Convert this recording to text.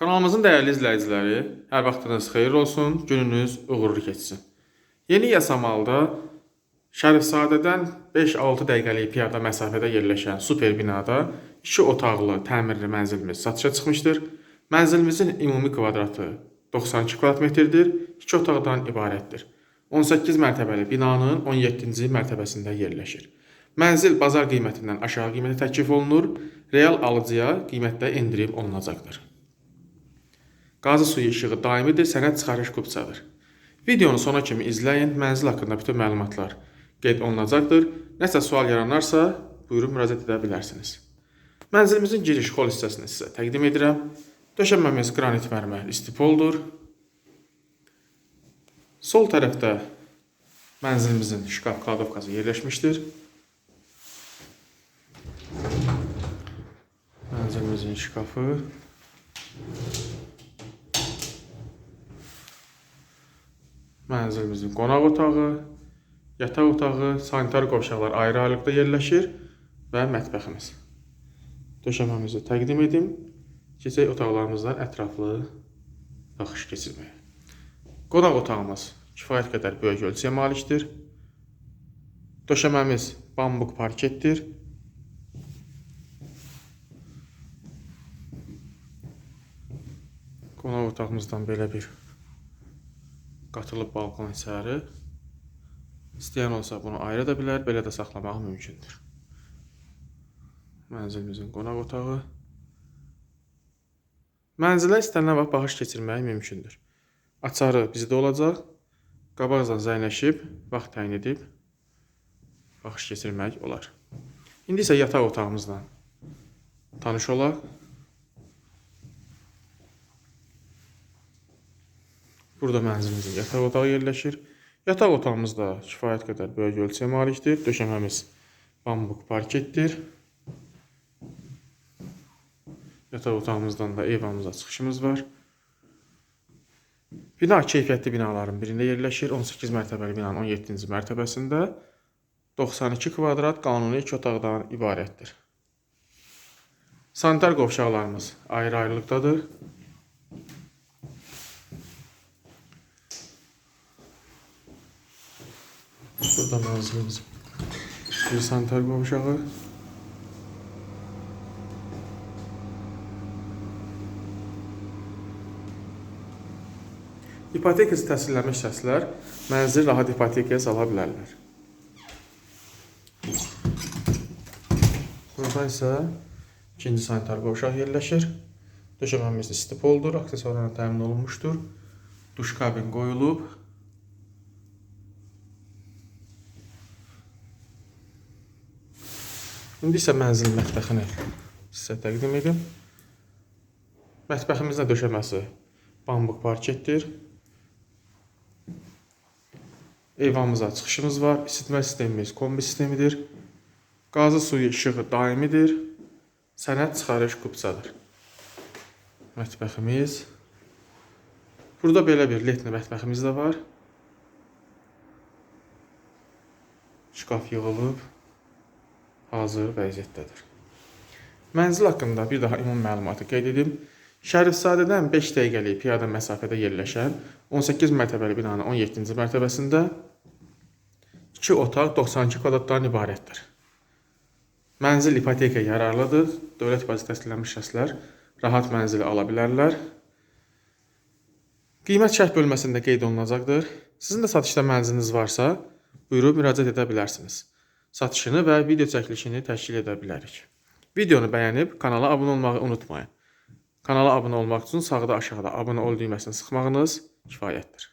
Kanalımızın dəyərli izləyiciləri, hər vaxtınız xeyir olsun, gününüz uğurlu keçsin. Yeni Yasamalda Şərifzadədən 5-6 dəqiqəlik piyada məsafədə yerləşən super binada 2 otaqlı təmirli mənzilimiz satışa çıxmışdır. Mənzilimizin ümumi kvadratı 92 kvadrat metrdir, 2 otaqdan ibarətdir. 18 mərtəbəli binanın 17-ci mərtəbəsində yerləşir. Mənzil bazar qiymətindən aşağı qiymətə təklif olunur, real alıcıya qiymətdə endirim olunacaqdır. Qazı suyu işığı daimidir, sənəd çıxarış kupçadır. Videonu sona kimi izləyin, mənzil haqqında bütün məlumatlar qeyd olunacaqdır. Nəsə sual yaranarsa, buyurun müraciət edə bilərsiniz. Mənzilimizin giriş xol hissəsini sizə təqdim edirəm. Döşənməmiz qranit mərmər istipoldur. Sol tərəfdə mənzilimizin şkaf kladovkası yerləşmişdir. Mənzilimizin şkafı. Mənzilimizin qonaq otağı, yataq otağı, sanitar qovşaqlar ayrı-ayrılıqda yerləşir və mətbəximiz. Döşəməmizi təqdim edim. Keçək otaqlarımızdan ətraflı baxış keçirməyə. Qonaq otağımız kifayət qədər böyük ölçüyə malikdir. Döşəməmiz bambuq parketdir. Qonaq otağımızdan belə bir qatılıb balkon əsəri. İstəyən olsa bunu ayıra da bilər, belə də saxlamaq mümkündür. Mənzilimizin qonaq otağı. Mənzilə istənilən vaxt baxış keçirmək mümkündür. Açarı bizdə olacaq. Qabaqcadan zəngləşib, vaxt təyin edib baxış keçirmək olar. İndi isə yataq otağımızdan tanış olaq. Burada mənzilimizin yataq otağı yerləşir. Yataq otağımız da kifayət qədər böyük ölçüyə malikdir. Döşəməmiz bambuq parketdir. Yataq otağımızdan da eyvanımıza çıxışımız var. Bina keyfiyyətli binaların birində yerləşir. 18 mərtəbəli binanın 17-ci mərtəbəsində 92 kvadrat qanuni 2 otaqdan ibarətdir. Sanitar qovşaqlarımız ayrı-ayrılıqdadır. Burada mənzilimiz bir sanitar qovşağı. İpotekası təsdiqlənmiş şəxslər mənzil rahat ipotekaya sala bilərlər. Burada isə ikinci sanitar qovşaq yerləşir. Döşəməmiz istipoldur, aksesuarlarla təmin olunmuşdur. Duş kabin qoyulub. İndi isə mənzil mətbəxini sizə təqdim edim. Mətbəximizin döşəməsi bambuq parketdir. Eyvanımıza çıxışımız var. İsitmə sistemimiz kombi sistemidir. Qazı suyu işığı daimidir. Sənəd çıxarış kupçadır. Mətbəximiz. Burada belə bir letni mətbəximiz də var. Şkaf yığılıb hazır vəziyyətdədir. Mənzil haqqında bir daha ümumi məlumatı qeyd edim. Şərifzadədən 5 dəqiqəlik piyada məsafədə yerləşən 18 mərtəbəli binanın 17-ci mərtəbəsində 2 otaq 92 kvadratdan ibarətdir. Mənzil ipoteka yararlıdır. Dövlət bazı təsdiqlənmiş şəxslər rahat mənzili ala bilərlər. Qiymət şərh bölməsində qeyd olunacaqdır. Sizin də satışda mənziliniz varsa, buyurub müraciət edə bilərsiniz. Satışını və video çəkilişini təşkil edə bilərik. Videonu bəyənib kanala abunə olmağı unutmayın. Kanala abunə olmaq üçün sağda aşağıda abunə ol düyməsini sıxmağınız kifayətdir.